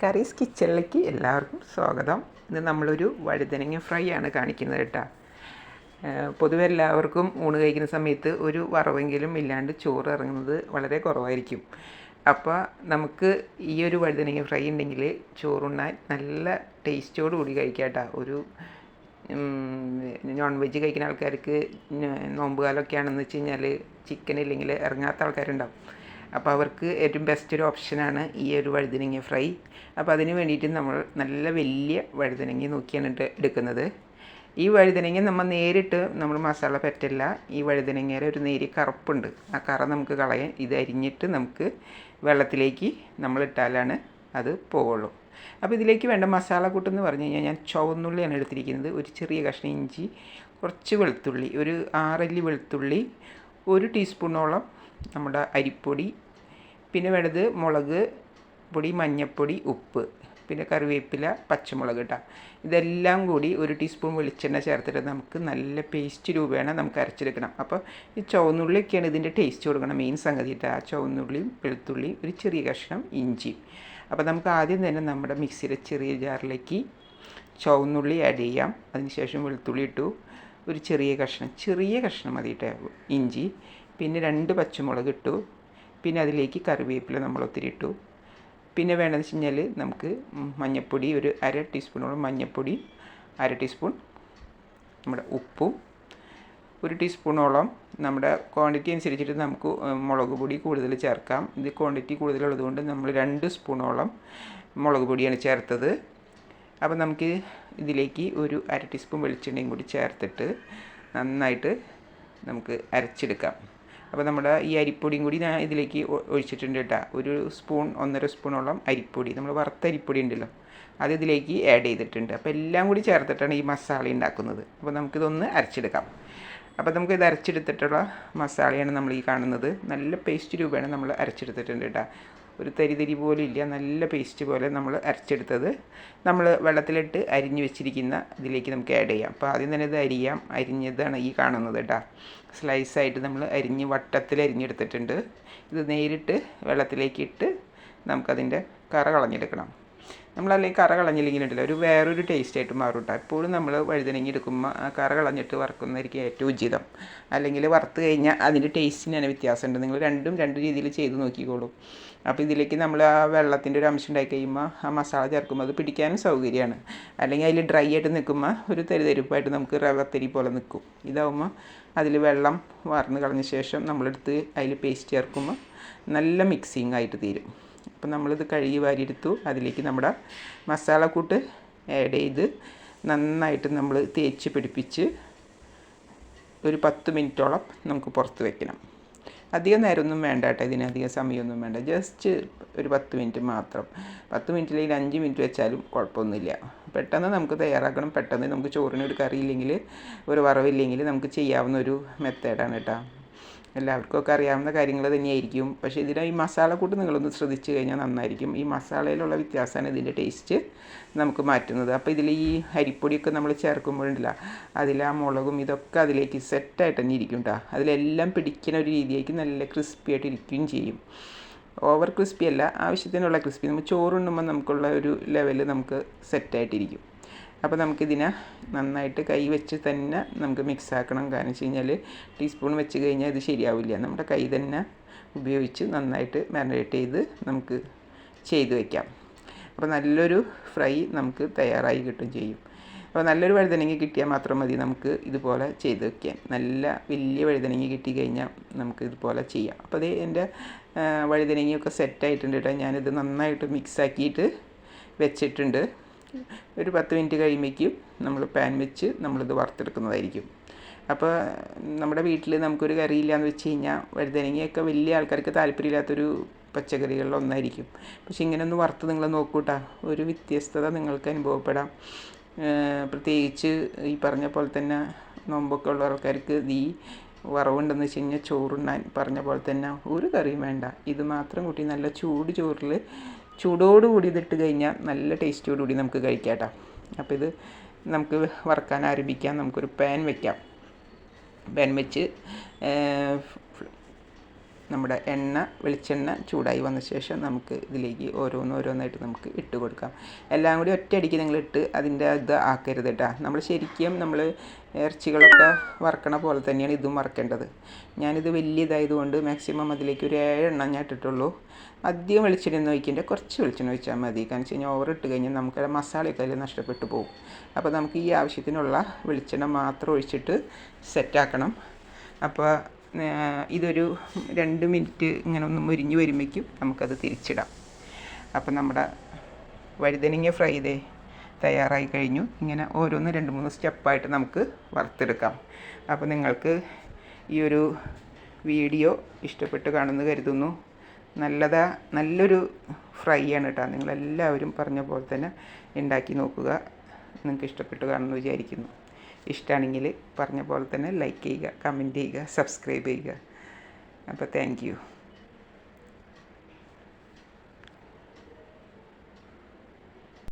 കറീസ് കിച്ചണിലേക്ക് എല്ലാവർക്കും സ്വാഗതം. ഇന്ന് നമ്മളൊരു വഴുതനങ്ങ ഫ്രൈ ആണ് കാണിക്കുന്നത് കേട്ടോ. പൊതുവെ എല്ലാവർക്കും ഊണ് കഴിക്കുന്ന സമയത്ത് ഒരു വറവെങ്കിലും ഇല്ലാണ്ട് ചോറ് ഇറങ്ങുന്നത് വളരെ കുറവായിരിക്കും. അപ്പോൾ നമുക്ക് ഈ ഒരു വഴുതനങ്ങ ഫ്രൈ ഉണ്ടെങ്കിൽ ചോറുണ്ണാൻ നല്ല ടേസ്റ്റോട് കൂടി കഴിക്കാം ഒരു നോൺ വെജ് കഴിക്കുന്ന ആൾക്കാർക്ക് നോമ്പുകാലൊക്കെ ആണെന്ന് വെച്ച് കഴിഞ്ഞാൽ ചിക്കൻ ഇല്ലെങ്കിൽ ഇറങ്ങാത്ത ആൾക്കാരുണ്ടാവും. അപ്പോൾ അവർക്ക് ഏറ്റവും ബെസ്റ്റ് ഒരു ഓപ്ഷനാണ് ഈ ഒരു വഴുതനങ്ങ ഫ്രൈ. അപ്പോൾ അതിന് വേണ്ടിയിട്ട് നമ്മൾ നല്ല വലിയ വഴുതനങ്ങ നോക്കിയാണ് എടുക്കുന്നത്. ഈ വഴുതനങ്ങ നമ്മൾ നേരിട്ട് നമ്മൾ മസാല പറ്റില്ല. ഈ വഴുതനങ്ങയുടെ ഒരു നേരിയ കറുപ്പുണ്ട്. ആ കറ നമുക്ക് കളയാൻ ഇത് അരിഞ്ഞിട്ട് നമുക്ക് വെള്ളത്തിലേക്ക് നമ്മൾ ഇട്ടാലാണ് അത് പോവുള്ളൂ. അപ്പോൾ ഇതിലേക്ക് വേണ്ട മസാല കൂട്ടെന്ന് പറഞ്ഞു കഴിഞ്ഞാൽ ഞാൻ ചുവന്നുള്ളിയാണ് എടുത്തിരിക്കുന്നത്. ഒരു ചെറിയ കഷ്ണം ഇഞ്ചി കുറച്ച് വെളുത്തുള്ളി ഒരു ആറല്ലി വെളുത്തുള്ളി ഒരു ടീസ്പൂണോളം നമ്മുടെ അരിപ്പൊടി പിന്നെ വേണ്ടത് മുളക് പൊടി മഞ്ഞൾപ്പൊടി ഉപ്പ് പിന്നെ കറിവേപ്പില പച്ചമുളക് കേട്ടോ ഇതെല്ലാം കൂടി ഒരു ടീസ്പൂൺ വെളിച്ചെണ്ണ ചേർത്തിട്ട് നമുക്ക് നല്ല പേസ്റ്റ് രൂപേണ നമുക്ക് അരച്ചെടുക്കണം. അപ്പോൾ ഈ ചുവന്നുള്ളിയൊക്കെയാണ് ഇതിന്റെ ടേസ്റ്റ് കൊടുക്കണം. മെയിൻ സംഗതി കേട്ടോ ആ ചുവന്നുള്ളിയും വെളുത്തുള്ളിയും ഒരു ചെറിയ കഷ്ണം ഇഞ്ചിയും. അപ്പോൾ നമുക്ക് ആദ്യം തന്നെ നമ്മുടെ മിക്സിയുടെ ചെറിയ ജാറിലേക്ക് ചുവന്നുള്ളി ആഡ് ചെയ്യാം. അതിനുശേഷം വെളുത്തുള്ളി ഇട്ടു. ഒരു ചെറിയ കഷ്ണം ചെറിയ കഷ്ണം മതി ഇഞ്ചി. പിന്നെ രണ്ട് പച്ചമുളക് ഇട്ടു. പിന്നെ അതിലേക്ക് കറിവേപ്പില നമ്മൾ ഒത്തിരി ഇട്ടു. പിന്നെ വേണ്ടതെന്ന് വെച്ച് കഴിഞ്ഞാൽ നമുക്ക് മഞ്ഞൾപ്പൊടി ഒരു അര ടീസ്പൂണോളം മഞ്ഞൾപ്പൊടി അര ടീസ്പൂൺ നമ്മുടെ ഉപ്പും ഒരു ടീസ്പൂണോളം നമ്മുടെ ക്വാണ്ടിറ്റി അനുസരിച്ചിട്ട് നമുക്ക് മുളക് പൊടി കൂടുതൽ ചേർക്കാം. ഇത് ക്വാണ്ടിറ്റി കൂടുതലുള്ളതുകൊണ്ട് നമ്മൾ രണ്ട് സ്പൂണോളം മുളക് പൊടിയാണ് ചേർത്തത്. അപ്പോൾ നമുക്ക് ഇതിലേക്ക് ഒരു അര ടീസ്പൂൺ വെളിച്ചെണ്ണയും കൂടി ചേർത്തിട്ട് നന്നായിട്ട് നമുക്ക് അരച്ചെടുക്കാം. അപ്പോൾ നമ്മുടെ ഈ അരിപ്പൊടിയും കൂടി ഞാൻ ഇതിലേക്ക് ഒഴിച്ചിട്ടുണ്ട് കേട്ടോ. ഒരു സ്പൂൺ ഒന്നര സ്പൂണോളം അരിപ്പൊടി. നമ്മൾ വറുത്ത അരിപ്പൊടി ഉണ്ടല്ലോ അത് ഇതിലേക്ക് ആഡ് ചെയ്തിട്ടുണ്ട്. അപ്പോൾ എല്ലാം കൂടി ചേർത്തിട്ടാണ് ഈ മസാല ഉണ്ടാക്കുന്നത്. അപ്പോൾ നമുക്കിതൊന്ന് അരച്ചെടുക്കാം. അപ്പോൾ നമുക്ക് ഇത് അരച്ചെടുത്തിട്ടുള്ള മസാലയാണ് നമ്മൾ ഈ കാണുന്നത്. നല്ല പേസ്റ്റ് രൂപയാണ് നമ്മൾ അരച്ചെടുത്തിട്ടുണ്ട് കേട്ടോ. ഒരു തരി തരി പോലും ഇല്ല. നല്ല പേസ്റ്റ് പോലെ നമ്മൾ അരച്ചെടുത്തത്. നമ്മൾ വെള്ളത്തിലിട്ട് അരിഞ്ഞു വെച്ചിരിക്കുന്ന ഇതിലേക്ക് നമുക്ക് ആഡ് ചെയ്യാം. അപ്പോൾ ആദ്യം തന്നെ ഇത് അരിയാം. അരിഞ്ഞതാണ് ഈ കാണുന്നത് കേട്ടോ. സ്ലൈസായിട്ട് നമ്മൾ അരിഞ്ഞ് വട്ടത്തിൽ അരിഞ്ഞെടുത്തിട്ടുണ്ട്. ഇത് നേരിട്ട് വെള്ളത്തിലേക്ക് ഇട്ട് നമുക്കതിന്റെ കറ കളഞ്ഞെടുക്കണം. നമ്മളല്ലെങ്കിൽ കറ കളഞ്ഞില്ലെങ്കിലുണ്ടല്ലോ ഒരു വേറൊരു ടേസ്റ്റ് ആയിട്ട് മാറും കേട്ടോ എപ്പോഴും നമ്മൾ വഴുതനങ്ങി എടുക്കുമ്പോൾ ആ കറ കളഞ്ഞിട്ട് വറക്കുന്നതായിരിക്കും ഏറ്റവും ഉചിതം. അല്ലെങ്കിൽ വറുത്ത് കഴിഞ്ഞാൽ അതിന്റെ ടേസ്റ്റിന് തന്നെ വ്യത്യാസമുണ്ട്. നിങ്ങൾ രണ്ടും രണ്ട് രീതിയിൽ ചെയ്ത് നോക്കിക്കോളൂ. അപ്പോൾ ഇതിലേക്ക് നമ്മൾ ആ വെള്ളത്തിന്റെ ഒരു അംശം ഉണ്ടായി കഴിയുമ്പോൾ ആ മസാല ചേർക്കുമ്പോൾ അത് പിടിക്കാനും സൗകര്യമാണ്. അല്ലെങ്കിൽ അതിൽ ഡ്രൈ ആയിട്ട് നിൽക്കുമ്പോൾ ഒരു തരിതരിപ്പായിട്ട് നമുക്ക് റവത്തരി പോലെ നിൽക്കും. ഇതാവുമ്പോൾ അതിൽ വെള്ളം വാർന്ന് കളഞ്ഞ ശേഷം നമ്മളെടുത്ത് അതിൽ പേസ്റ്റ് ചേർക്കുമ്പോൾ നല്ല മിക്സിങ് ആയിട്ട് തീരും. അപ്പോൾ നമ്മളിത് കഴുകി വാരിയെടുത്തു. അതിലേക്ക് നമ്മുടെ മസാലക്കൂട്ട് ആഡ് ചെയ്ത് നന്നായിട്ട് നമ്മൾ തേച്ച് പിടിപ്പിച്ച് ഒരു പത്ത് മിനിറ്റോളം നമുക്ക് പുറത്ത് വെക്കണം. അധികം നേരമൊന്നും വേണ്ട കേട്ടോ ഇതിന് അധികം സമയമൊന്നും വേണ്ട. ജസ്റ്റ് ഒരു പത്ത് മിനിറ്റ് മാത്രം. പത്ത് മിനിറ്റില്ലെങ്കിൽ അഞ്ച് മിനിറ്റ് വെച്ചാലും കുഴപ്പമൊന്നുമില്ല. പെട്ടെന്ന് നമുക്ക് തയ്യാറാക്കണം. പെട്ടെന്ന് നമുക്ക് ചോറിന് ഒരു കറിയില്ലെങ്കിൽ ഒരു വറവില്ലെങ്കിൽ നമുക്ക് ചെയ്യാവുന്ന ഒരു മെത്തേഡാണ് കേട്ടോ. എല്ലാവർക്കും ഒക്കെ അറിയാവുന്ന കാര്യങ്ങൾ തന്നെയായിരിക്കും. പക്ഷേ ഇതിന് ഈ മസാലക്കൂട്ട് നിങ്ങളൊന്ന് ശ്രദ്ധിച്ചു കഴിഞ്ഞാൽ നന്നായിരിക്കും. ഈ മസാലയിലുള്ള വ്യത്യാസമാണ് ഇതിന്റെ ടേസ്റ്റ് നമുക്ക് മാറ്റുന്നത്. അപ്പോൾ ഇതിൽ ഈ അരിപ്പൊടിയൊക്കെ നമ്മൾ ചേർക്കുമ്പോഴുണ്ടല്ല അതിൽ ആ മുളകും ഇതൊക്കെ അതിലേക്ക് സെറ്റായിട്ട് തന്നെ ഇരിക്കും കേട്ടോ അതിലെല്ലാം പിടിക്കുന്ന ഒരു രീതിയായിരിക്കും നല്ല ക്രിസ്പി ആയിട്ട് ഇരിക്കുകയും ചെയ്യും. ഓവർ ക്രിസ്പി അല്ല ആവശ്യത്തിനുള്ള ക്രിസ്പി നമ്മൾ ചോറുണ്ണുമ്പോൾ നമുക്കുള്ള ഒരു ലെവൽ നമുക്ക് സെറ്റായിട്ടിരിക്കും അപ്പോൾ നമുക്കിതിനെ നന്നായിട്ട് കൈ വെച്ച് തന്നെ നമുക്ക് മിക്സ് ആക്കണം. കാരണം വെച്ച് കഴിഞ്ഞാൽ ടീസ്പൂൺ വെച്ച് കഴിഞ്ഞാൽ ഇത് ശരിയാവില്ല. നമ്മുടെ കൈ തന്നെ ഉപയോഗിച്ച് നന്നായിട്ട് മാരിനേറ്റ് ചെയ്ത് നമുക്ക് ചെയ്ത് വയ്ക്കാം അപ്പോൾ നല്ലൊരു ഫ്രൈ നമുക്ക് തയ്യാറായി കിട്ടും ചെയ്യും. അപ്പോൾ നല്ലൊരു വഴുതനങ്ങ കിട്ടിയാൽ മാത്രം മതി നമുക്ക് ഇതുപോലെ ചെയ്ത് വയ്ക്കാൻ നല്ല വലിയ വഴുതനങ്ങ കിട്ടിക്കഴിഞ്ഞാൽ നമുക്ക് ഇതുപോലെ ചെയ്യാം. അപ്പോൾ അത് എന്റെ വഴുതനങ്ങയൊക്കെ സെറ്റായിട്ടുണ്ട് കേട്ടോ ഞാനിത് നന്നായിട്ട് മിക്സാക്കിയിട്ട് വെച്ചിട്ടുണ്ട്. ഒരു പത്ത് മിനിറ്റ് കഴിയുമ്പോഴേക്കും നമ്മൾ പാൻ വെച്ച് നമ്മളിത് വറുത്തെടുക്കുന്നതായിരിക്കും. അപ്പോൾ നമ്മുടെ വീട്ടിൽ നമുക്കൊരു കറിയില്ലാന്ന് വെച്ച് കഴിഞ്ഞാൽ വഴുതനങ്ങയൊക്കെ വലിയ ആൾക്കാർക്ക് താല്പര്യമില്ലാത്തൊരു പച്ചക്കറികളിൽ ഒന്നായിരിക്കും. പക്ഷെ ഇങ്ങനെ ഒന്ന് വറുത്ത് നിങ്ങൾ നോക്കൂട്ടാ. ഒരു വ്യത്യസ്തത നിങ്ങൾക്ക് അനുഭവപ്പെടാം. പ്രത്യേകിച്ച് ഈ പറഞ്ഞ പോലെ തന്നെ നോമ്പൊക്കെ ഉള്ള ആൾക്കാർക്ക് ഈ വറവുണ്ടെന്ന് വെച്ച് കഴിഞ്ഞാൽ ചോറുണ്ണാൻ പറഞ്ഞ പോലെ തന്നെ ഒരു കറിയും വേണ്ട. ഇത് മാത്രം കൂട്ടി നല്ല ചൂട് ചോറിൽ ചൂടോടുകൂടി ഇതിട്ട് കഴിഞ്ഞാൽ നല്ല ടേസ്റ്റോടുകൂടി നമുക്ക് കഴിക്കാം കേട്ടോ അപ്പോൾ ഇത് നമുക്ക് വറക്കാൻ ആരംഭിക്കാം. നമുക്കൊരു പാൻ വെക്കാം. പാൻ വെച്ച് നമ്മുടെ എണ്ണ വെളിച്ചെണ്ണ ചൂടായി വന്ന ശേഷം നമുക്ക് ഇതിലേക്ക് ഓരോന്ന് ഓരോന്നായിട്ട് നമുക്ക് ഇട്ട് കൊടുക്കാം. എല്ലാം കൂടി ഒറ്റയടിക്ക് നിങ്ങൾ ഇട്ട് അതിന്റെ ഇത് ആക്കരുത് കേട്ടോ. നമ്മൾ ശരിക്കും നമ്മൾ ഇറച്ചികളൊക്കെ വറക്കണ പോലെ തന്നെയാണ് ഇതും വറക്കേണ്ടത്. ഞാനിത് വലിയ ഇതായതുകൊണ്ട് മാക്സിമം അതിലേക്ക് ഒരു ഏഴെണ്ണം ഞാൻ ഇട്ടിട്ടുള്ളൂ. അധികം വെളിച്ചെണ്ണ ഒഴിക്കേണ്ട. കുറച്ച് വെളിച്ചെണ്ണ ഒഴിച്ചാൽ മതി. കാരണം വെച്ച് കഴിഞ്ഞാൽ ഓവർ ഇട്ട് കഴിഞ്ഞാൽ നമുക്ക് മസാലയൊക്കെ അതിൽ നഷ്ടപ്പെട്ടു പോകും. അപ്പോൾ നമുക്ക് ഈ ആവശ്യത്തിനുള്ള വെളിച്ചെണ്ണ മാത്രം ഒഴിച്ചിട്ട് സെറ്റാക്കണം അപ്പോൾ ഇതൊരു രണ്ട് മിനിറ്റ് ഇങ്ങനെ ഒന്ന് മുരിഞ്ഞ് വരുമ്പോഴേക്കും നമുക്കത് തിരിച്ചിടാം. അപ്പം നമ്മുടെ വഴുതനങ്ങ ഫ്രൈ ചെയ്തേ തയ്യാറായി കഴിഞ്ഞു. ഇങ്ങനെ ഓരോന്ന് രണ്ട് മൂന്ന് സ്റ്റെപ്പായിട്ട് നമുക്ക് വറുത്തെടുക്കാം. അപ്പോൾ നിങ്ങൾക്ക് ഈ ഒരു വീഡിയോ ഇഷ്ടപ്പെട്ട് കാണുമെന്ന് കരുതുന്നു. നല്ലതാ നല്ലൊരു ഫ്രൈ ആണ് കേട്ടോ നിങ്ങളെല്ലാവരും പറഞ്ഞ പോലെ തന്നെ ഉണ്ടാക്കി നോക്കുക. നിങ്ങൾക്ക് ഇഷ്ടപ്പെട്ട് കാണുമെന്ന് വിചാരിക്കുന്നു. ഇഷ്ടമാണെങ്കിൽ പറഞ്ഞ പോലെ തന്നെ ലൈക്ക് ചെയ്യുക കമന്റ് ചെയ്യുക സബ്സ്ക്രൈബ് ചെയ്യുക. അപ്പോൾ താങ്ക് യു